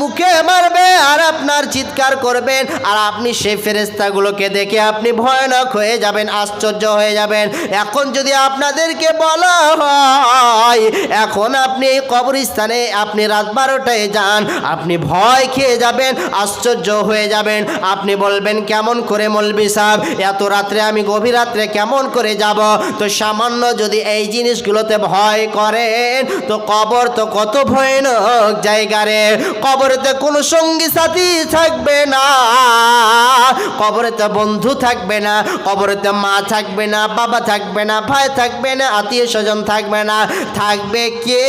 মুখে মারবে আর আপনার চিৎকার করবেন। আর আপনি সেই ফেরেস্তাগুলোকে দেখে আপনি ভয়ানক হয়ে যাবেন, আশ্চর্য হয়ে যাবেন। এখন যদি আপনাদেরকে বলা হয়, এখন আপনি এই কবরস্থানে আপনি রাত বারোটায় যান, আপনি ভয় খেয়ে যাবেন, আশ্চর্য হয়ে যাবেন। আপনি বলবেন, কেমন করে মলবি সাহেব? এত রাত্রে আমি গভীর রাত্রে কেমন করে যাব? তো সামান্য যদি এই জিনিসগুলোতে ভয় করেন, তো কবর তো কত ভয়ানক জায়গা রে। কবরেতে কোনো সঙ্গী সাথী থাকবে না, কবরেতে বন্ধু থাকবে না, কবরেতে মা থাকবে না, বাবা থাকবে না, ভাই থাকবে না, আত্মীয় স্বজন থাকবে না। থাকবে কে?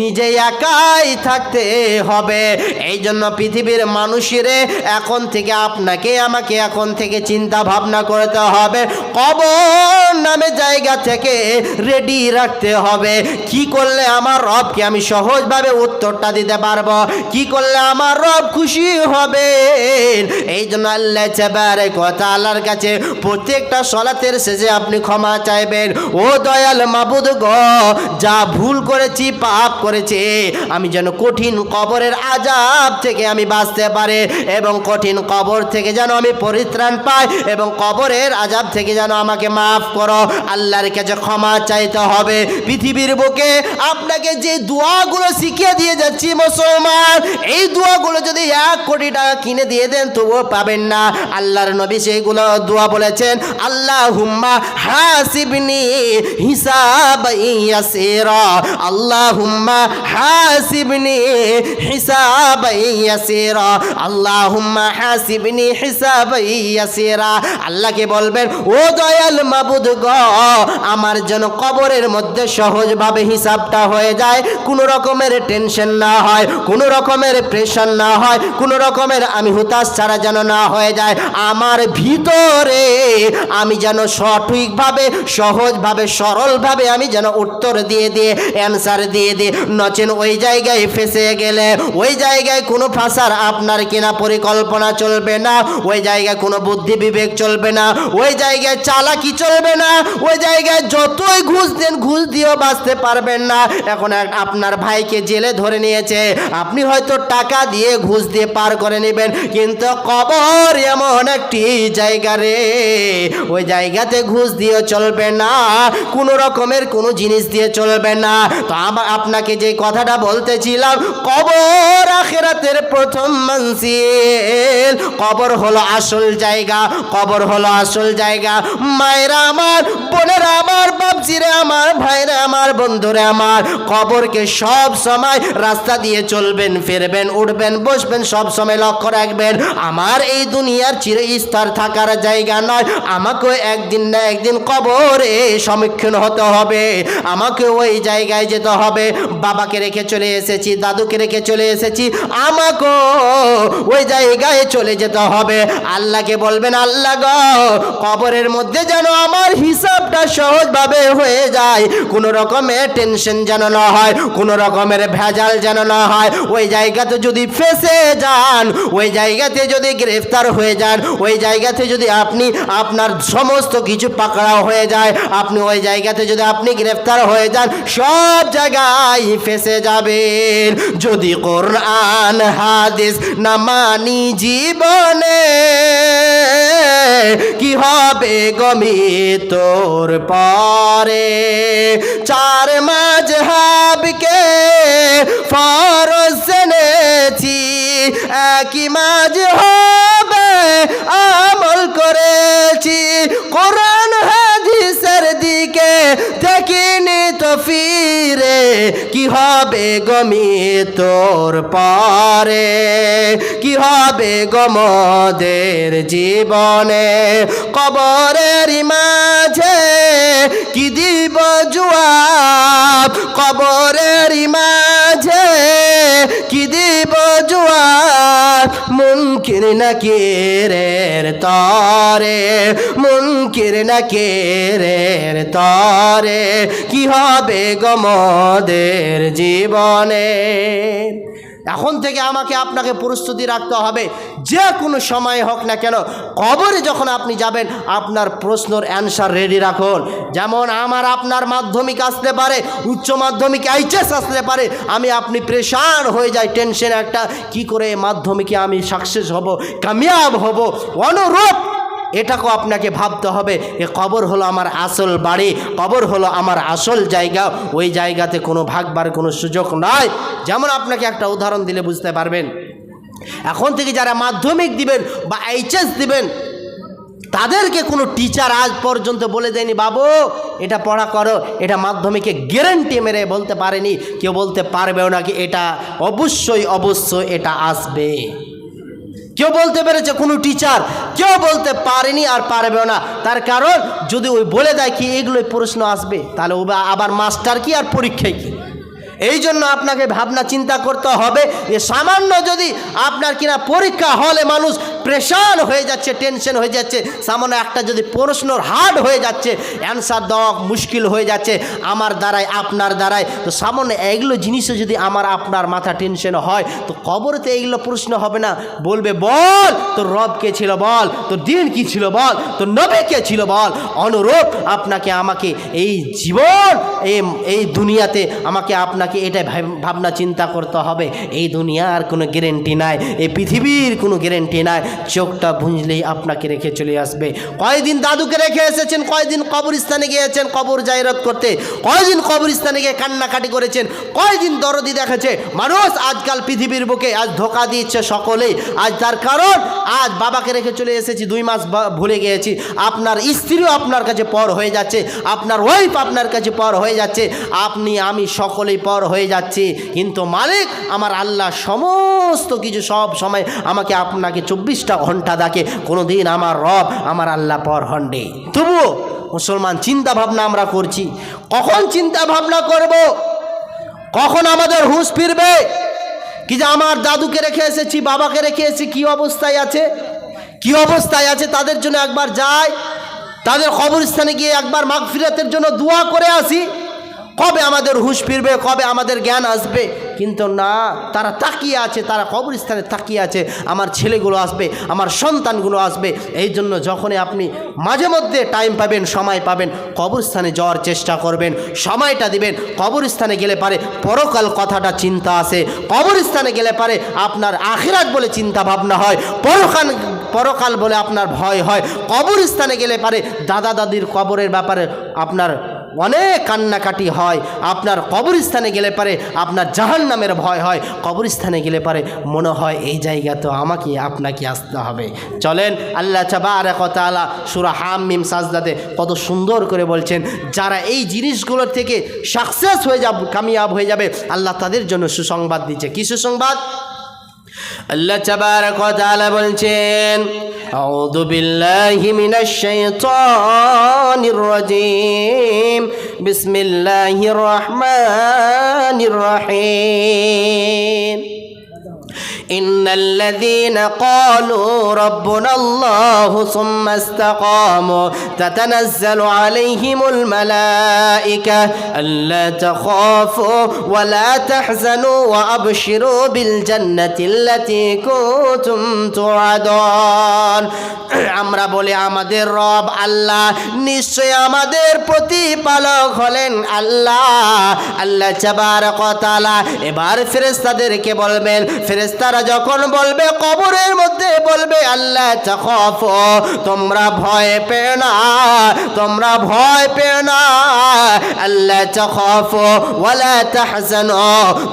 নিজে একাই থাকতে হবে। এই জন্য পৃথিবীর মানুষেরে এখন থেকে আপনাকে, আমাকে এখন থেকে চিন্তা ভাবনা করতে হবে। কবর নামে জায়গা থেকে রেডি রাখতে হবে। কি করলে আমার রবকে আমি সহজভাবে উত্তরটা দিতে পারব? কি করলে আমার রব খুশি হবে এই জন্য আল্লাহ চাবার কথা আল্লাহর কাছে প্রত্যেকটা সলাতের শেষে আপনি ক্ষমা চাইবেন। ও দয়াল মাবুদ গ, যা ভুল করেছি, পাপ করেছি, আমি যেন কঠিন কবরের আজাব থেকে আমি বাঁচতে পারে এবং কঠিন কবর থেকে যেন আমি পরিত্রাণ পাই এবং কবরের আজাব থেকে যেন আমাকে মাফ করো। আল্লাহর কাছে ক্ষমা চাইতে হবে। পৃথিবীর বুকে আপনাকে যে দোয়াগুলো শিখিয়ে দিয়ে যাচ্ছি মুসলমান, এই দোয়াগুলো যদি এক কোটি টাকা কিনে দিয়ে দেন, তবুও পাবেন না। আল্লাহর নবী সেইগুলো দোয়া বলেছেন আল্লাহ হুম্মা হাসিবনি হিসাব ইয়াসিরা। আল্লাহ হুম্মা হাসিবনি হিসাব ইয়াসিরা। আল্লাহ হুম্মা হাসিবনি হিসাব ইয়াসিরা। আল্লাহকে বলবেন, ও দয়াল মাবুদ গ, আমার যেন কবরের মধ্যে সহজভাবে হিসাবটা হয়ে যায়, কোনো রকমের টেনশন না হয়, কোনো রকমের প্রেশার না হয়, কোনো রকমের আমি হুতাশ ছাড়া যেন না হয়ে যায়। আমার ভিতরে আমি যেন সঠিকভাবে, সহজভাবে, সরলভাবে আমি যেন উত্তর দিয়ে দিয়ে অ্যান্সার দিয়ে দিয়ে, নচেন ওই জায়গায় ফেসে গেলে, ওই জায়গায় কোনো ফাঁসার আপনার কিনা পরিকল্পনা চলবে না, ওই জায়গায় কোনো বুদ্ধি বিবেক চলবে না, ওই জায়গায় চালাকি চলবে না, ওই জায়গায় যতই ঘুষ দেন, ঘুষ দিয়েও বাঁচতে পারবেন না। এখন আপনার ভাইকে জেলে ধরে নিয়েছে। আপনি হয়তো টাকা দিয়ে ঘুষ দিয়ে পার করে নেবেন। কিন্তু কবর এমন একটি জায়গা রে, ওই জায়গাতে ঘুষ দিয়ে চলবে না, কোনো রকমের কোনো জিনিস দিয়ে চলবে না। তো আপনাকে যে কথাটা বলতেছিলাম, কবর আখেরাতের প্রথম মনসিল কবর হলো আসল জায়গা, কবর হলো আসল জায়গা। মায়েরা আমার, বোনেরা আমার বাপজিরে আমার, ভাইরা আমার, বন্ধুরে আমার, কবরকে সব সময় রাস্তা দিয়ে চলবেন, ফিরবেন, উঠবেন, বসবেন, সব সময় লক্ষ্য রাখবেন। আমার এই দুনিয়ার চিরস্তর থাকার জায়গা নয়। আমাকেও একদিন না একদিন কবরে সম্মুখীন হতে হবে। আমাকে ওই জায়গায় যেতে হবে। বাবাকে রেখে চলে এসেছি, দাদুকে রেখে চলে এসেছি। আমাকেও ওই জায়গায় চলে যেতে হবে। আল্লাহকে বলবেন, আল্লাহ গো, কবরের মধ্যে যেন আমার হিসাবটা সহজভাবে হয়ে যায়। কোনো রকমের টেনশন যেন না হয়, কোনো রকমের ভেজাল যেন না হয়। ওই জায়গাতে যদি ফেসে যান, ওই জায়গাতে যদি গ্রেফতার হয়ে যান, ওই জায়গাতে যদি আপনি আপনার সমস্ত কিছু পাকড়াও হয়ে যায়, আপনি ওই জায়গাতে যদি আপনি গ্রেফতার হয়ে যান, সব জায়গায় ফেসে যাবেন। যদি কোরআন, হাদিস না মানি জীবনে, কি হবে গমি তোর পরে। চার মাঝ হাবকে ফরজ জেনেছি একই মাঝ হবে আমল করেছি। কোরআন হাদিসের দিকে দেখিনি তো ফিরে। কি হবে গমি তোর পরে? কি হবে গমদের জীবনে? কবরের মাঝে কি দিব জুয়াব? কবরের মাঝে কি দিব জুয়াব? মুনকির নাকিরের তরে? মুনকির নাকিরের তরে? কি হবে গমদের জীবনে। এখন থেকে আমাকে আপনাকে প্রস্তুতি রাখতে হবে। যে কোনো সময় হোক না কেন, কবরে যখন আপনি যাবেন, আপনার প্রশ্নর অ্যান্সার রেডি রাখুন। যেমন আমার আপনার মাধ্যমিক আসতে পারে, উচ্চ মাধ্যমিক এইচএস আসতে পারে, আমি আপনি প্রেশান হয়ে যাই টেনশন একটা, কি করে মাধ্যমিকে আমি সাকসেস হব, কামিয়াব হব? অনুরূপ এটাকেও আপনাকে ভাবতে হবে এ কবর হলো আমার আসল বাড়ি, কবর হলো আমার আসল জায়গা। ওই জায়গাতে কোনো ভাগবার কোনো সুযোগ নয় যেমন আপনাকে একটা উদাহরণ দিলে বুঝতে পারবেন। এখন থেকে যারা মাধ্যমিক দিবেন বা এইচএস দিবেন, তাদেরকে কোনো টিচার আজ পর্যন্ত বলে দেয়নি, বাবু, এটা পড়া করো। এটা মাধ্যমিকে গ্যারেন্টি মেরে বলতে পারেনি। কেউ বলতে পারবেও না কি এটা অবশ্যই অবশ্যই এটা আসবে। কেউ বলতে পেরেছে কোনো টিচার কেউ বলতে পারেনি আর পারবেও না। তার কারণ যদি ওই বলে দেয় কি, এগুলোই প্রশ্ন আসবে, তাহলে ও আবার মাস্টার কি আর পরীক্ষায় কি? এই জন্য আপনাকে ভাবনা চিন্তা করতে হবে যে সামান্য যদি আপনার কিনা পরীক্ষা হলে মানুষ প্রেশান হয়ে যাচ্ছে টেনশন হয়ে যাচ্ছে, সামান্য একটা যদি প্রশ্নর হার্ড হয়ে যাচ্ছে অ্যান্সার দেওয়া মুশকিল হয়ে যাচ্ছে, আমার দ্বারাই, আপনার দ্বারাই। তো সামান্য এগুলো জিনিসও যদি আমার, আপনার মাথা টেনশন হয়, তো কবরতে এইগুলো প্রশ্ন হবে না। বলবে, বল, তোর রব কে ছিল বল, তোর দিন কি ছিল বল, তোর নবী কে ছিল বল। অনুরূপ আপনাকে, আমাকে এই জীবন এই দুনিয়াতে আমাকে, আপনাকে এটাই ভাব- ভাবনা চিন্তা করতে হবে। এই দুনিয়ার কোনো গ্যারেন্টি নাই, এই পৃথিবীর কোনো গ্যারেন্টি নাই। চোখটা বুঝলেই আপনাকে রেখে চলে আসবে। কয়দিন দাদুকে রেখে এসেছেন? কয়দিন কবরস্থানে গিয়েছেন? কবর জায়রত করতে। কয়দিন কবরস্থানে গিয়ে কান্নাকাটি করেছেন? কয়দিন দরদি দেখেছে? মানুষ আজকাল পৃথিবীর বুকে আজ ধোকা দিচ্ছে সকলেই। আজ তার কারণ, আজ বাবাকে রেখে চলে এসেছি, দুই মাস ভুলে গিয়েছি। আপনার স্ত্রীও আপনার কাছে পর হয়ে যাচ্ছে। আপনার ওয়াইফ আপনার কাছে পর হয়ে যাচ্ছে। আপনি, আমি সকলেই পর হয়ে যাচ্ছি। কিন্তু মালিক, আমার আল্লাহ সমস্ত কিছু সব সময় আমাকে আপনাকে চব্বিশটা ঘণ্টা ডাকে কোনো দিন আমার রব আমার আল্লাহ পর হন্ডে তবুও মুসলমান চিন্তা ভাবনা আমরা করছি, কখন চিন্তা ভাবনা করব? কখন আমাদের হুঁশ ফিরবে? কি যে আমার দাদুকে রেখে এসেছি, বাবাকে রেখে এসেছি, কী অবস্থায় আছে? কি অবস্থায় আছে? তাদের জন্য একবার যাই, তাদের কবরস্থানে গিয়ে একবার মাগফিরাতের জন্য দোয়া করে আসি। কবে আমাদের হুঁশ ফিরবে, কবে আমাদের জ্ঞান আসবে? কিন্তু না, তারা তাকিয়ে আছে, তারা কবরস্থানে তাকিয়ে আছে, আমার ছেলেগুলো আসবে, আমার সন্তানগুলো আসবে। এই জন্য যখনই আপনি মাঝে মধ্যে টাইম পাবেন, সময় পাবেন, কবরস্থানে যাওয়ার চেষ্টা করবেন, সময়টা দিবেন, কবরস্থানে গেলে পারে পরকাল কথাটা চিন্তা আসে। কবরস্থানে গেলে পারে আপনার আখিরাত বলে চিন্তা ভাবনা হয়, পরকাল পরকাল বলে আপনার ভয় হয়। কবরস্থানে গেলে পারে দাদা দাদির কবরের ব্যাপারে আপনার অনেক কান্নাকাটি হয়। আপনার কবরস্থানে গেলে পারে আপনার জাহান নামের ভয় হয়। কবরস্থানে গেলে পারে মনে হয় এই জায়গা তো আমাকে, আপনাকে আসতে হবে। চলেন, আল্লাহ চাবারকতালা সুরা হাম মিম সাজদাতে কত সুন্দর করে বলছেন, যারা এই জিনিসগুলোর থেকে সাকসেস হয়ে যাব, কামিয়াব হয়ে যাবে, আল্লাহ তাদের জন্য সুসংবাদ দিচ্ছে। কি সুসংবাদ? আল্লাহ তাবারাক ওয়া তাআলা বলছেন আউযু বিল্লাহি মিনাশ শাইতানির রাজীম। বিসমিল্লাহির রহমানির রহিম। إن الذين قالوا ربنا الله ثم استقاموا تتنزل عليهم الملائكة ألا تخافوا ولا تحزنوا وأبشروا بالجنة التي كنتم توعدون আমরা বলি আমাদের রব আল্লাহ নিশ্চয় আমাদের প্রতিপালক হলেন আল্লাহ আল্লাহ চাবার কথালা এবার ফেরেস্তাদেরকে বলবেন ফেরেস্তারা যখন বলবে, কবরের মধ্যে বলবে, আল্লাহ চাখফ, তোমরা ভয় পেও না, তোমরা ভয় পেও না। আল্লাহ চাখফ, ওয়ালা তাহজানো,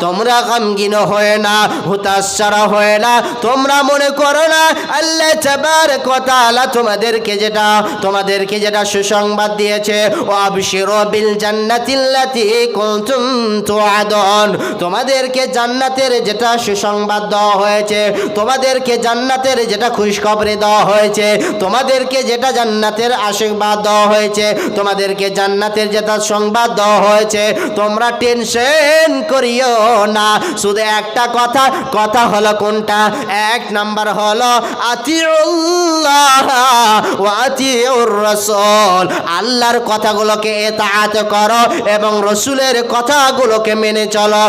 তোমরা গমগিন হয়ে না হুতাশারা হয়ে না, তোমরা মনে করো না, আল্লাহ চাবার কথালা তোমাদেরকে যেটা তোমাদেরকে যেটা সুসংবাদ দিয়েছে ও আবশিরু বিল জান্নাতিল্লাতি কুনতুম তুআদুন, তোমাদেরকে জান্নাতের যেটা সুসংবাদ দেওয়া হয়েছে। তোমাদেরকে জান্নাতের যেটা খুশখবরি দেওয়া হয়েছে, তোমাদেরকে যেটা জান্নাতের আশীর্বাদ দেওয়া হয়েছে, তোমাদেরকে জান্নাতের যেটা সংবাদ দেওয়া হয়েছে, তোমরা টেনশন করিও না। শুধু একটা কথা কথা হলো কোনটা? এক নাম্বার হলো, আতিউল্লাহ আতিউর রাসূল আল্লাহর কথাগুলোকে এতাআত করো এবং রসুলের কথাগুলোকে মেনে চলো।